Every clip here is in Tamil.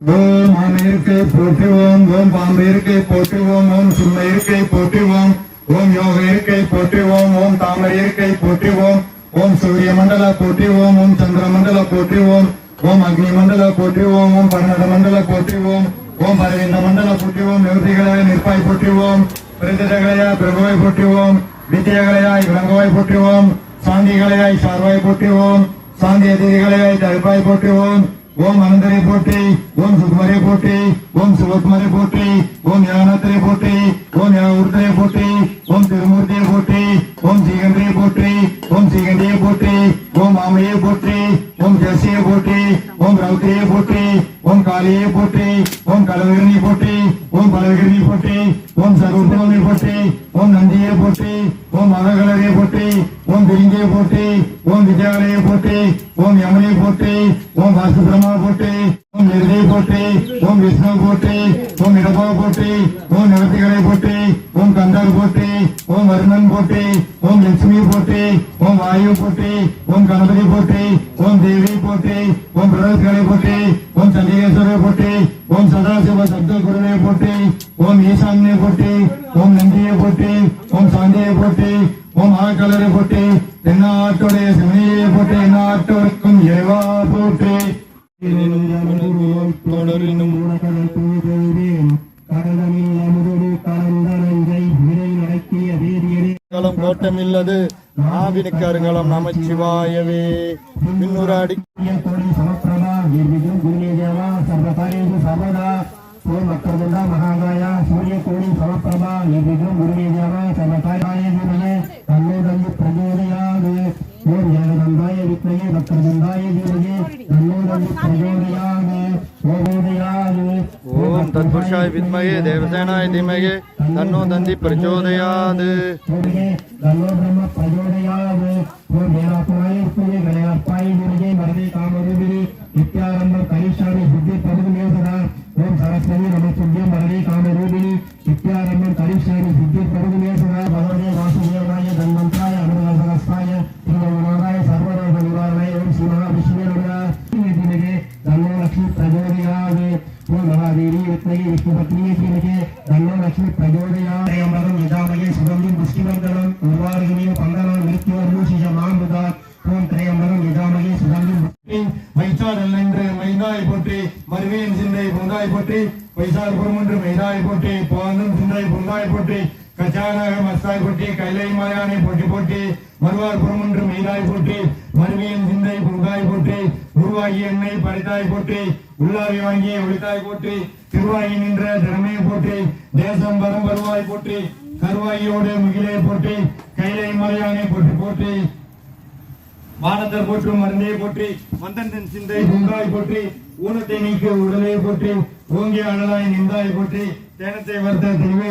ஓம் ஆம இருக்கை போற்றுவோம் ஓம் பாம்பு இருக்கை போற்றுவோம் ஓம் சிம்ம இருக்கை போற்றுவோம் ஓம் யோக இருக்கை போற்றுவோம் ஓம் தாமரை இருக்கை போற்றுவோம் ஓம் சூரிய மண்டல போற்றுவோம் ஓம் சந்திர மண்டல போற்றுவோம் ஓம் அக்னி மண்டல போற்றுவோம் ஓம் பன்னட மண்டல போற்றுவோம் ஓம் அரவிந்த மண்டல போற்றுவோம் நிவர்த்திகளாய நிற்பாய் போற்றுவோம் பிரதிதகளையா பிரபுவை போற்றுவோம் வித்தியகளையாய் விலங்குவாய் போற்றுவோம் சாந்திகளையாய் சார்வாய் போற்றுவோம் சாந்தி அதிதிகளையாய் தடுப்பாய் போற்றுவோம் ஓம் அனந்தரை போற்றி ஓம் சுகுமரே போற்றி ஓம் சிவகுமரை போற்றி ஓம் ஞானத்திரை போற்றி ஓம் ஞானூர்த்தரை போற்றி ஓம் திருமூர்த்தியை போற்றி ஓம் சீகண்டியை போற்றி ஓம் சீகண்டியை போற்றி ஓம் மாமையை போற்றி ஓம் ஜெர்சியை போற்றி ஓம் ரவுத்திரியை போற்றி ஓம் காளியை போற்றி ஓம் கலவகிரணி போற்றி ஓம் பலவகிரணி போற்றி ஓம் சர்வபூமி போற்றி ஓம் நந்தியே போற்றி ஓம் மககலரை போற்றி ஓம் விரிஞ்சை போற்றி ஓம் விஜயாலயை போற்றி ஓம் யமனை போற்றி ஓம் வாசுபிரமா போற்றி ஓம் நிருதை போற்றி ஓம் விஷ்ணு போற்றி ஓம் இடபா போற்றி ஓம் நிலத்திகளை போற்றி ஓம் கந்தர் போற்றி ஓம் வருணன் போற்றி ஓம் லட்சுமி போற்றி ஓம் வாயு போற்றி ஓம் கணபதி போற்றி ஓம் தேவி போற்றி ஓம் பிரதோஷங்களை போற்றி ஓம் சண்டிகேஸ்வரை போற்றி ஓம் சதாசிவ சப்த குருவை போற்றி ஓம் ஈசான்யை போற்றி ஓம் நந்தியை போற்றி ஓம் சாந்தியை போற்றி ஓம் ஆக்கலரை போற்றி என்னாட்டுடைய சிவனியை போற்றி என்னாட்டோருக்கும் இறைவா போற்றி. தொடரினும் உலகடல் தூய்தேன் கடலில் அமுதொரு கலந்த நஞ்சை விரை நடக்கிய வீரியரே களம் கோட்டமில்லது நாவினுக்கு அருகலம் நமச்சிவாயவே. பின்னுராடி தொழில் சூரிய கோடி ಧರ್ಮ ಈಗಿದ್ರು ಗುರುವಿಯ ಧರ್ಮ ಸಮಕಾಯ ದೇವಿಗೆ ನನ್ನೋದಲ್ಲಿ ಪ್ರಚೋದಯಾಗ ಓ ಜ್ಞಾನದಂದಾಯ ವಿತ್ನಗೆ ಭಕ್ತದಂದಾಯ ದೇವಿಗೆ ನನ್ನೋದಲ್ಲಿ ಪ್ರಚೋದಯಾಗ ಓದೋದಯಾಗ ಓಂ ತತ್ಪುರುಷಾಯ ವಿದ್ಮಗೆ ದೇವಸೇನಾಯ ಧೀಮಗೆ ತನ್ನೋ ದಂದಿ ಪ್ರಚೋದಯಾದ ನನ್ನೋ ಬ್ರಹ್ಮ ಪ್ರಚೋದಯಾದ ಓ ಮೇರಾತ್ಮಾಯ ವಿತ್ನಗೆ ಗಣಯಾತ್ಮಾಯ ದೇವಿಗೆ ಮರದೇ ಕಾಮದೇವಿಗೆ ನಿತ್ಯಾರಂಭ ಕೈಶಾಲಿ ಬುದ್ಧಿ ಪಡೆದು ಮೇಸದ ಓಂ ಸರಸ್ವತಿ ನಮಸ್ತೆ ನಿತ್ಯಾರಂಭಂ ಕರಿಷ್ಯಾಮಿ ಸಿದ್ಧಿ ಪ್ರಭುಮೇ ಸದಾ ಭಗವತೆ ವಾಸುದೇವಾಯ ಧನ್ವಂತಾಯ ಅನುರಾಧನಸ್ಥಾಯ ಶ್ರೀಮನ್ನಾರಾಯ ಸರ್ವರೋಗ ನಿವಾರಣಾಯ ಓಂ ಶ್ರೀ ಮಹಾವಿಷ್ಣುವೇ ನಮಃ ಧೀಮಹಿ ತನ್ನೋ ಲಕ್ಷ್ಮಿ ಪ್ರಚೋದಯಾತ್ ಓಂ ಮಹಾದೇವಿ ವಿದ್ಮಹೇ ವಿಷ್ಣುಪತ್ನಿಯೇ ಧೀಮಹಿ ತನ್ನೋ ಲಕ್ಷ್ಮಿ ಪ್ರಚೋದಯಾತ್ ತ್ರಯಂಬಕಂ ಯಜಾಮಹೇ சுகந்திம் புஷ்டிவர்தனம் உருவாருகினியும் பந்தனம் நிறுத்தியோர்மூஷிஷ மாம்புதா ஓம் திரையம்பரம் யஜாமகே சுகந்திம் வைசாடல் என்று மைதாய் போற்றி மருவேன் சிந்தை பொந்தாய் போற்றி வைசார் புறமொன்று மைதாய் போட்டி போந்தும் சிந்தை புந்தாய் போட்டி கச்சானாக மஸ்தாய் போட்டி கைலை மாயானை போட்டி போட்டி மறுவார் புறமொன்று மெய்தாய் போட்டி மருவியன் சிந்தை பொங்காய் போட்டி உருவாகி எண்ணெய் பறித்தாய் போட்டி உள்ளாவி வாங்கிய ஒளித்தாய் போட்டி திருவாகி நின்ற திறமையை போட்டி தேசம் வரும் வருவாய் போற்றி கருவாகியோடு முகிலை போற்றி கைலை மலையானை போட்டி போட்டி வானத்தர் போற்றும் மருந்தையை போற்றி மந்தன் சிந்தை குங்காய் போற்றி ஊனத்தை நீக்க உடலை போற்றி ஓங்கிய அழலாய் நின்றாய் போற்றி தேனத்தை வர்த்த தெளிவை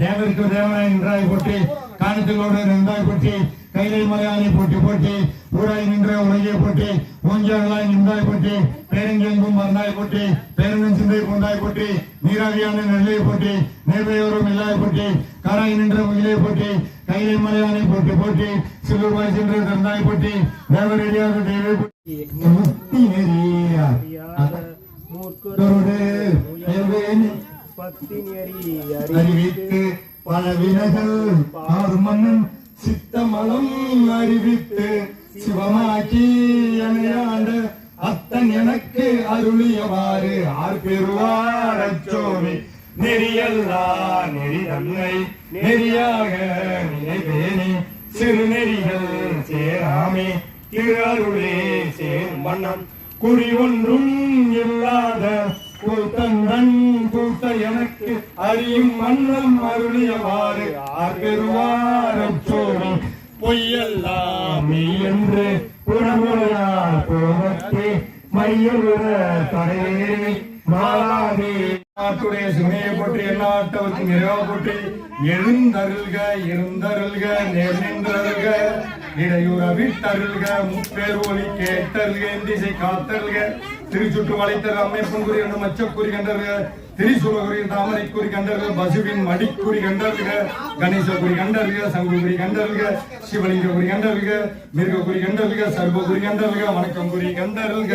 தேவருக்கு தேவனாய் நின்றாய் போற்றி காணத்திலோடு நின்றாய் போற்றி கைலை மலையாளி போட்டி போட்டி ஊராய் நின்ற உலகை போட்டி ஓங்கியாளாய் நின்றாய் போட்டி பேரங்கெங்கும் மறந்தாய் போட்டி பேரங்கன் சிந்தை கொண்டாய் போட்டி நீராவியான நெல்லை போட்டி நேர்மையோரும் இல்லாய் போட்டி காராய் நின்ற முகிலை போட்டி கைலை மலையானை போற்றி போற்றி சிறுவாய் சென்று தந்தாய் போற்றி தேவரடியாக தேவை போற்றி முக்தி நெறியார் அதோடு தேவேன் அறிவித்து பல வினைகள் ஆறு மன்னன் சித்தமலம் அறிவித்து சிவமாக்கி எனையாண்ட அத்தன் எனக்கு அருளியவாறு ஆர் பெறுவார் அச்சோமி நெறியல்லா நெறி தன்னை நெறியாக நினைவேனே சிறு நெறிகள் சேராமே. திருஅருளே சேரும் வண்ணம். குறி ஒன்றும் இல்லாத கூத்தந்தன் கூத்த எனக்கு அறியும் மன்னம் அருளியவாறு ஆர்பெருவாரச்சோரி பொய்யெல்லாம் மெய் என்று புறமுறையால் போகத்தே. மையுற தடையே மாறாதே. நாட்டுடைய சுமையை பற்றி எல்லா எல்லாட்டவர்க்கும் நிறைவா போற்றி. எழுந்தருள்க இருந்தருள்க நேர் நின்றருள்க இடையூற விட்டருள்க முப்பேர் ஒலி கேட்டருள்க திசை காத்தருள்க. திருச்சுற்று வளைத்தர் அம்மைப்பன் குறி என்று மச்சக்குறி கண்டருக திரிசூலகுரி தாமரை குறி கண்டருக பசுவின் மடிக்குறி கண்டருக கணேசகுரி கண்டருக சங்கு கண்டருக சிவலிங்க குறி கண்டருக மிருக குறி கண்டருக சர்வ கண்டருக வணக்கம் குறி கண்டருக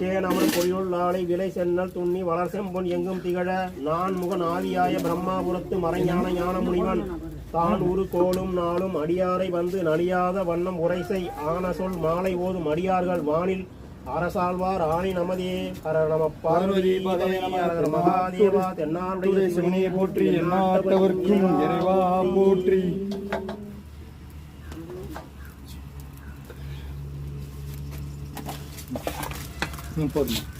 வாமன் பொறியுள் ஆலை விலை சென்னல் துண்ணி வளர் செம்பொன் எங்கும் திகழ நான் முகன் ஆவியாய பிரம்மாபுரத்து மறைஞான ஞான முனிவன் தான் உரு கோலும் நாளும் அடியாரை வந்து நலியாத வண்ணம் உரைசை ஆன சொல் மாலை ஓதும் அடியார்கள் வானில். அரசாழ்வார் ஆணி நமதே ஹர நம பார்வதி மகாதேவா தென்னாடுடைய சிவனையை போற்றி. எந்நாட்டவர்க்கும் இறைவா போற்றி போதும்